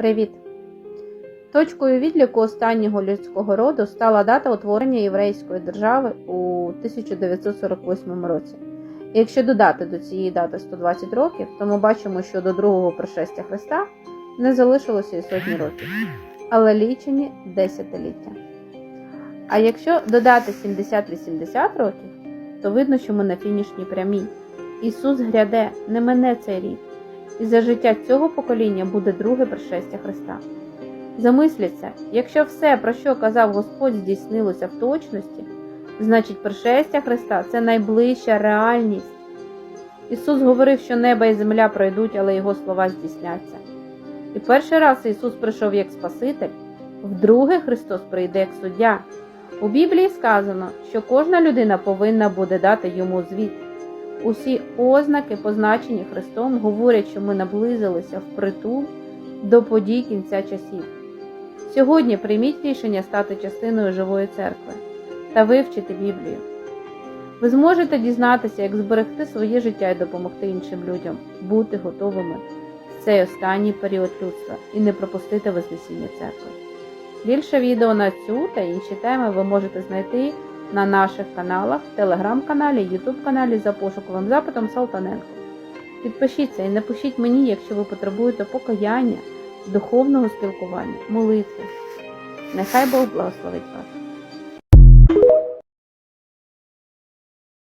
Привіт! Точкою відліку останнього людського роду стала дата утворення єврейської держави у 1948 році. І якщо додати до цієї дати 120 років, то ми бачимо, що до другого пришестя Христа не залишилося і сотні років, але лічені десятиліття. А якщо додати 70-80 років, то видно, що ми на фінішній прямій. Ісус гряде, не мене цей рік, і за життя цього покоління буде друге пришестя Христа. Замисліться, якщо все, про що казав Господь, здійснилося в точності, значить пришестя Христа це найближча реальність. Ісус говорив, що небо і земля пройдуть, але Його слова здійсняться. І перший раз Ісус прийшов як Спаситель, вдруге Христос прийде як суддя. У Біблії сказано, що кожна людина повинна буде дати йому звіт. Усі ознаки, позначені Христом, говорять, що ми наблизилися впритул до подій кінця часів. Сьогодні прийміть рішення стати частиною живої церкви та вивчити Біблію. Ви зможете дізнатися, як зберегти своє життя і допомогти іншим людям, бути готовими в цей останній період людства і не пропустити Вознесіння церкви. Більше відео на цю та інші теми ви можете знайти на наших каналах, телеграм-каналі, ютуб каналі за пошуковим запитом Салтаненко. Підпишіться і напишіть мені, якщо ви потребуєте покаяння, духовного спілкування, молитви. Нехай Бог благословить вас.